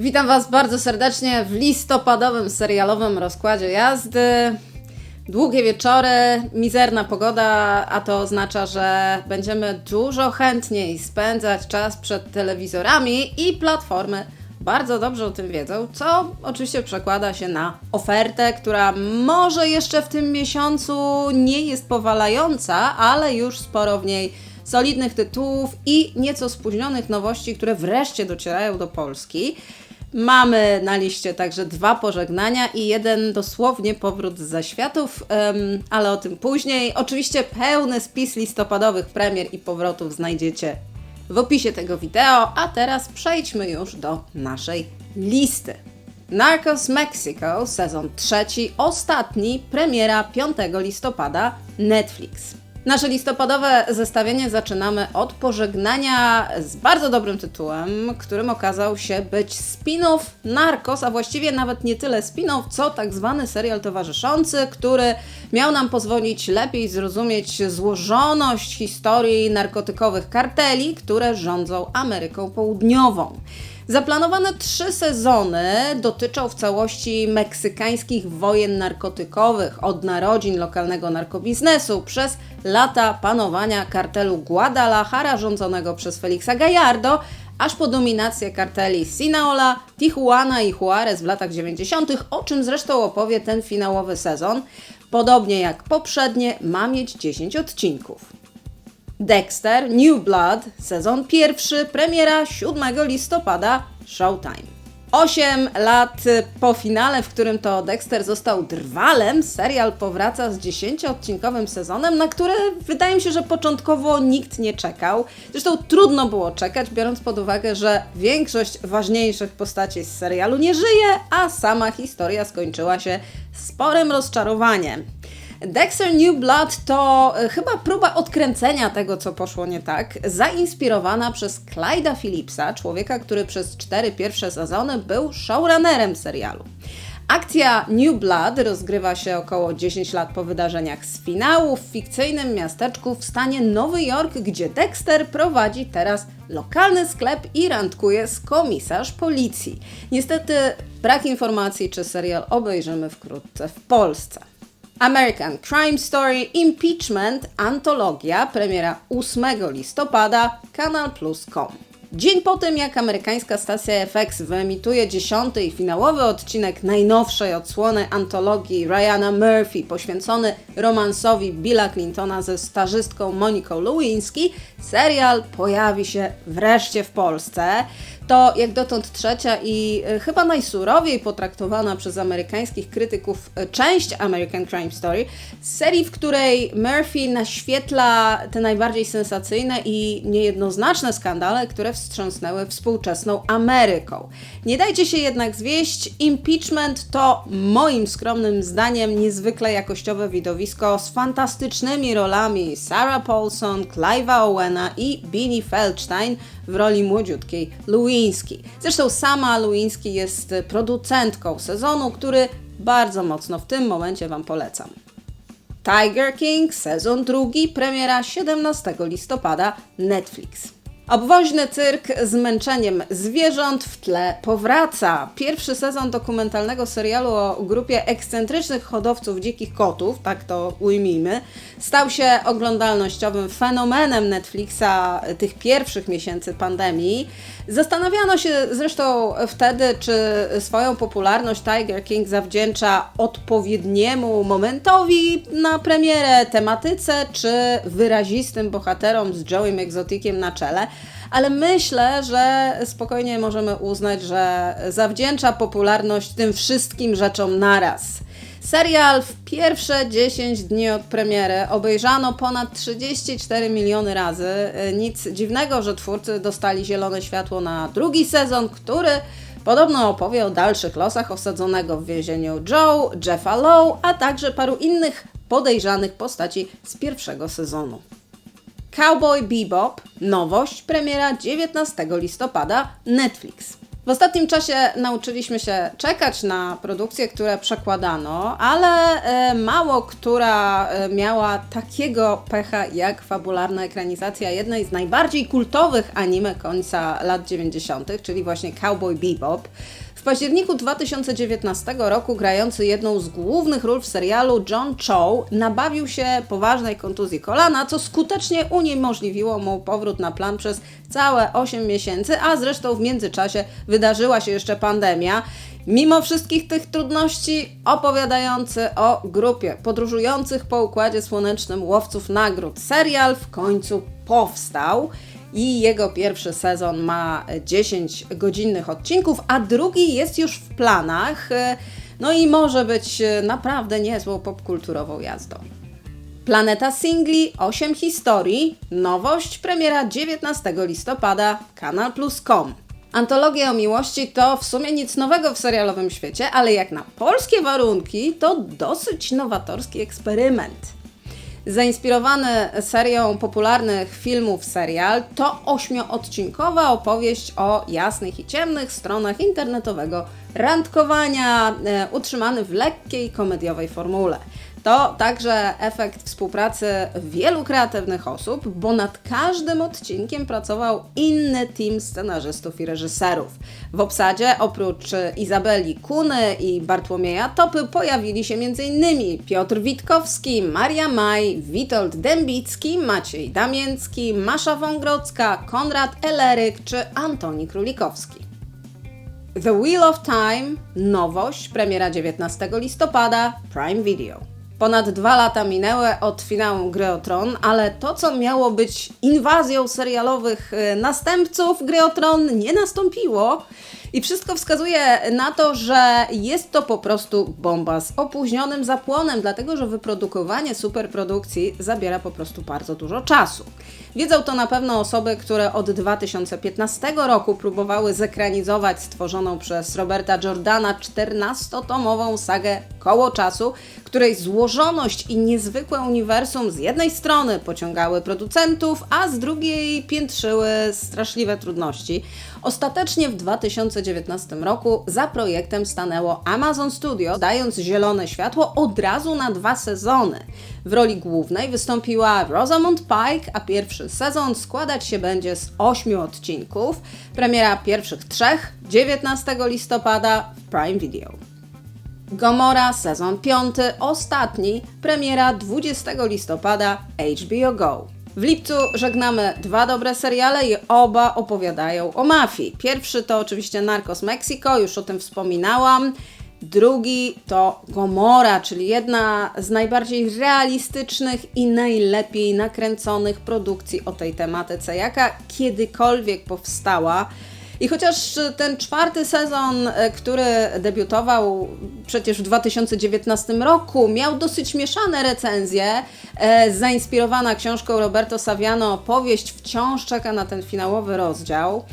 Witam Was bardzo serdecznie w listopadowym serialowym rozkładzie jazdy. Długie wieczory, mizerna pogoda, a to oznacza, że będziemy dużo chętniej spędzać czas przed telewizorami i platformy bardzo dobrze o tym wiedzą, co oczywiście przekłada się na ofertę, która może jeszcze w tym miesiącu nie jest powalająca, ale już sporo w niej solidnych tytułów i nieco spóźnionych nowości, które wreszcie docierają do Polski. Mamy na liście także dwa pożegnania i jeden dosłownie powrót z zaświatów, em, ale o tym później. Oczywiście pełny spis listopadowych premier i powrotów znajdziecie w opisie tego wideo, a teraz przejdźmy już do naszej listy. Narcos Mexico, sezon trzeci, ostatni, premiera 5 listopada, Netflix. Nasze listopadowe zestawienie zaczynamy od pożegnania z bardzo dobrym tytułem, którym okazał się być spin-off Narcos, a właściwie nawet nie tyle spin-off, co tak zwany serial towarzyszący, który miał nam pozwolić lepiej zrozumieć złożoność historii narkotykowych karteli, które rządzą Ameryką Południową. Zaplanowane trzy sezony dotyczą w całości meksykańskich wojen narkotykowych, od narodzin lokalnego narkobiznesu przez lata panowania kartelu Guadalajara rządzonego przez Felixa Gallardo, aż po dominację karteli Sinaloa, Tijuana i Juarez w latach 90., o czym zresztą opowie ten finałowy sezon. Podobnie jak poprzednie, ma mieć 10 odcinków. Dexter New Blood, sezon pierwszy, premiera 7 listopada, Showtime. 8 lat po finale, w którym to Dexter został drwalem, serial powraca z 10-odcinkowym sezonem, na który wydaje mi się, że początkowo nikt nie czekał. Zresztą trudno było czekać, biorąc pod uwagę, że większość ważniejszych postaci z serialu nie żyje, a sama historia skończyła się sporym rozczarowaniem. Dexter New Blood to e, chyba próba odkręcenia tego, co poszło nie tak, zainspirowana przez Clyda Phillipsa, człowieka, który przez cztery pierwsze sezony był showrunnerem serialu. Akcja New Blood rozgrywa się około 10 lat po wydarzeniach z finału w fikcyjnym miasteczku w stanie Nowy Jork, gdzie Dexter prowadzi teraz lokalny sklep i randkuje z komisarz policji. Niestety brak informacji, czy serial obejrzymy wkrótce w Polsce. American Crime Story Impeachment Antologia, premiera 8 listopada, kanalplus.com. Dzień po tym, jak amerykańska stacja FX wyemituje dziesiąty i finałowy odcinek najnowszej odsłony antologii Ryana Murphy poświęcony romansowi Billa Clintona ze stażystką Moniką Lewinsky, serial pojawi się wreszcie w Polsce. To jak dotąd trzecia i y, chyba najsurowiej potraktowana przez amerykańskich krytyków y, część American Crime Story, serii, w której Murphy naświetla te najbardziej sensacyjne i niejednoznaczne skandale, które wstrząsnęły współczesną Ameryką. Nie dajcie się jednak zwieść, impeachment to moim skromnym zdaniem niezwykle jakościowe widowisko z fantastycznymi rolami Sarah Paulson, Clive'a Owena i Beanie Feldstein w roli młodziutkiej Lewinsky. Zresztą sama Lewinsky jest producentką sezonu, który bardzo mocno w tym momencie Wam polecam. Tiger King, sezon drugi, premiera 17 listopada, Netflix. Obwoźny cyrk z męczeniem zwierząt w tle powraca. Pierwszy sezon dokumentalnego serialu o grupie ekscentrycznych hodowców dzikich kotów, tak to ujmijmy, stał się oglądalnościowym fenomenem Netflixa tych pierwszych miesięcy pandemii. Zastanawiano się zresztą wtedy, czy swoją popularność Tiger King zawdzięcza odpowiedniemu momentowi na premierę, tematyce, czy wyrazistym bohaterom z Joeym Exoticiem na czele ale myślę, że spokojnie możemy uznać, że zawdzięcza popularność tym wszystkim rzeczom naraz. Serial w pierwsze 10 dni od premiery obejrzano ponad 34 miliony razy. Nic dziwnego, że twórcy dostali zielone światło na drugi sezon, który podobno opowie o dalszych losach osadzonego w więzieniu Joe, Jeffa Lowe, a także paru innych podejrzanych postaci z pierwszego sezonu. Cowboy Bebop, nowość, premiera 19 listopada, Netflix. W ostatnim czasie nauczyliśmy się czekać na produkcje, które przekładano, ale e, mało która e, miała takiego pecha jak fabularna ekranizacja jednej z najbardziej kultowych anime końca lat 90., czyli właśnie Cowboy Bebop. W październiku 2019 roku grający jedną z głównych ról w serialu John Cho nabawił się poważnej kontuzji kolana, co skutecznie uniemożliwiło mu powrót na plan przez całe 8 miesięcy, a zresztą w międzyczasie wydarzyła się jeszcze pandemia. Mimo wszystkich tych trudności, opowiadający o grupie podróżujących po układzie słonecznym łowców nagród, serial w końcu powstał i jego pierwszy sezon ma 10 godzinnych odcinków, a drugi jest już w planach. No i może być naprawdę niezłą popkulturową jazdą. Planeta Singli, 8 historii, nowość, premiera 19 listopada, Kanal Plus.com. Antologia o miłości to w sumie nic nowego w serialowym świecie, ale jak na polskie warunki to dosyć nowatorski eksperyment. Zainspirowany serią popularnych filmów serial to ośmioodcinkowa opowieść o jasnych i ciemnych stronach internetowego randkowania, e, utrzymany w lekkiej komediowej formule. To także efekt współpracy wielu kreatywnych osób, bo nad każdym odcinkiem pracował inny team scenarzystów i reżyserów. W obsadzie oprócz Izabeli Kuny i Bartłomieja Topy pojawili się m.in. Piotr Witkowski, Maria Maj, Witold Dębicki, Maciej Damięcki, Masza Wągrodzka, Konrad Eleryk czy Antoni Królikowski. The Wheel of Time, nowość, premiera 19 listopada, Prime Video. Ponad dwa lata minęły od finału Gry o Tron, ale to, co miało być inwazją serialowych y, następców Gry o Tron, nie nastąpiło. I wszystko wskazuje na to, że jest to po prostu bomba z opóźnionym zapłonem, dlatego że wyprodukowanie superprodukcji zabiera po prostu bardzo dużo czasu. Wiedzą to na pewno osoby, które od 2015 roku próbowały zekranizować stworzoną przez Roberta Jordana 14-tomową sagę Koło Czasu, której złożoność i niezwykłe uniwersum z jednej strony pociągały producentów, a z drugiej piętrzyły straszliwe trudności. Ostatecznie w 2019 roku za projektem stanęło Amazon Studio, dając zielone światło od razu na dwa sezony. W roli głównej wystąpiła Rosamund Pike, a pierwszy sezon składać się będzie z ośmiu odcinków. Premiera pierwszych trzech 19 listopada w Prime Video. Gomora sezon 5, ostatni, premiera 20 listopada HBO Go. W lipcu żegnamy dwa dobre seriale i oba opowiadają o mafii. Pierwszy to oczywiście Narcos Mexico, już o tym wspominałam. Drugi to Gomora, czyli jedna z najbardziej realistycznych i najlepiej nakręconych produkcji o tej tematyce, jaka kiedykolwiek powstała. I chociaż ten czwarty sezon, e, który debiutował przecież w 2019 roku, miał dosyć mieszane recenzje, e, zainspirowana książką Roberto Saviano, powieść wciąż czeka na ten finałowy rozdział.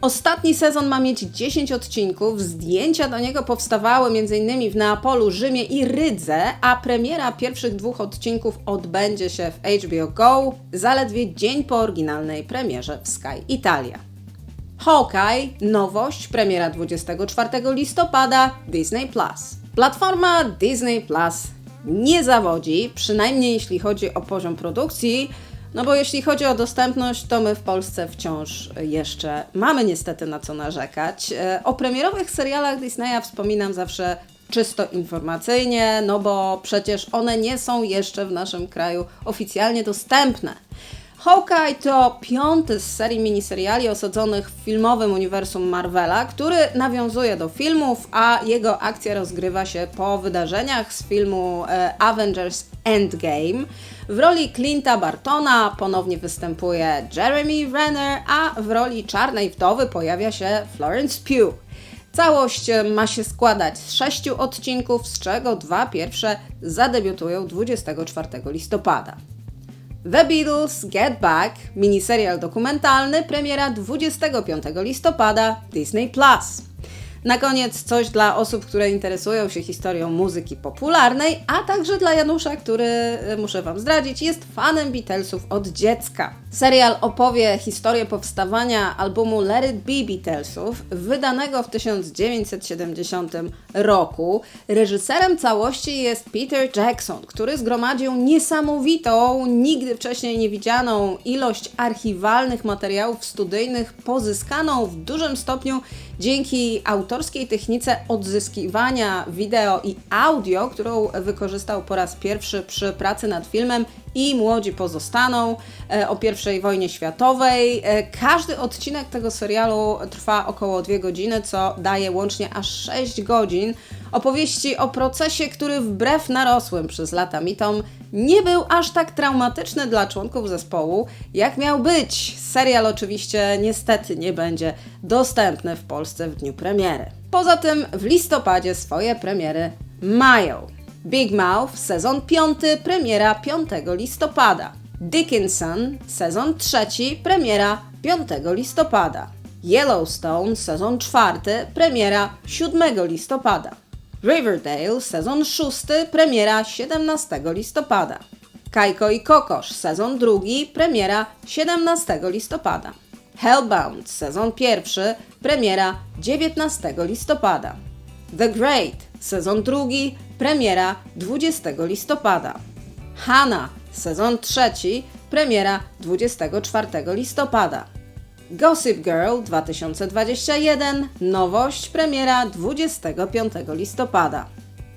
Ostatni sezon ma mieć 10 odcinków, zdjęcia do niego powstawały m.in. w Neapolu, Rzymie i Rydze, a premiera pierwszych dwóch odcinków odbędzie się w HBO Go zaledwie dzień po oryginalnej premierze w Sky Italia. Hawkeye, nowość, premiera 24 listopada, Disney Plus. Platforma Disney Plus nie zawodzi, przynajmniej jeśli chodzi o poziom produkcji, no bo jeśli chodzi o dostępność, to my w Polsce wciąż jeszcze mamy niestety na co narzekać. E, o premierowych serialach Disneya wspominam zawsze czysto informacyjnie, no bo przecież one nie są jeszcze w naszym kraju oficjalnie dostępne. Hawkeye to piąty z serii miniseriali osadzonych w filmowym uniwersum Marvela, który nawiązuje do filmów, a jego akcja rozgrywa się po wydarzeniach z filmu e, Avengers Endgame. W roli Clint'a Bartona ponownie występuje Jeremy Renner, a w roli Czarnej Wdowy pojawia się Florence Pugh. Całość ma się składać z sześciu odcinków, z czego dwa pierwsze zadebiutują 24 listopada. The Beatles Get Back, miniserial dokumentalny, premiera 25 listopada Disney Plus. Na koniec coś dla osób, które interesują się historią muzyki popularnej, a także dla Janusza, który, y, muszę Wam zdradzić, jest fanem Beatlesów od dziecka. Serial opowie historię powstawania albumu Let It Be Beatlesów, wydanego w 1970 roku. Reżyserem całości jest Peter Jackson, który zgromadził niesamowitą, nigdy wcześniej nie widzianą ilość archiwalnych materiałów studyjnych, pozyskaną w dużym stopniu dzięki autorskiej technice odzyskiwania wideo i audio, którą wykorzystał po raz pierwszy przy pracy nad filmem i Młodzi pozostaną e, o I wojnie światowej. E, Każdy odcinek tego serialu trwa około 2 godziny, co daje łącznie aż 6 godzin opowieści o procesie, który wbrew narosłym przez lata mitom nie był aż tak traumatyczny dla członków zespołu, jak miał być. Serial oczywiście niestety nie będzie dostępny w Polsce w dniu premiery. Poza tym w listopadzie swoje premiery mają. Big Mouth, sezon 5, premiera 5 listopada. Dickinson, sezon 3, premiera 5 listopada. Yellowstone, sezon 4, premiera 7 listopada. Riverdale, sezon 6, premiera 17 listopada. Kajko i Kokosz, sezon 2, premiera 17 listopada. Hellbound, sezon 1, premiera 19 listopada. The Great, sezon 2, premiera 20 listopada. Hannah, sezon 3, premiera 24 listopada. Gossip Girl 2021, nowość, premiera 25 listopada.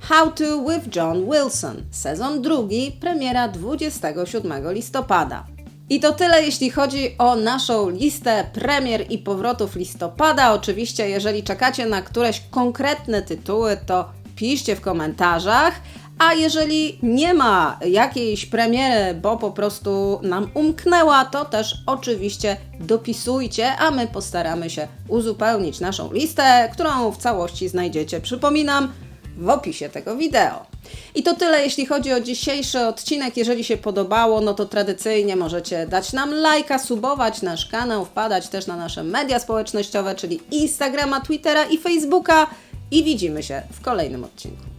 How to with John Wilson, sezon drugi, premiera 27 listopada. I to tyle, jeśli chodzi o naszą listę premier i powrotów listopada. Oczywiście, jeżeli czekacie na któreś konkretne tytuły, to piszcie w komentarzach. A jeżeli nie ma jakiejś premiery, bo po prostu nam umknęła, to też oczywiście dopisujcie, a my postaramy się uzupełnić naszą listę, którą w całości znajdziecie, przypominam, w opisie tego wideo. I to tyle, jeśli chodzi o dzisiejszy odcinek. Jeżeli się podobało, no to tradycyjnie możecie dać nam lajka, subować nasz kanał, wpadać też na nasze media społecznościowe, czyli Instagrama, Twittera i Facebooka. I widzimy się w kolejnym odcinku.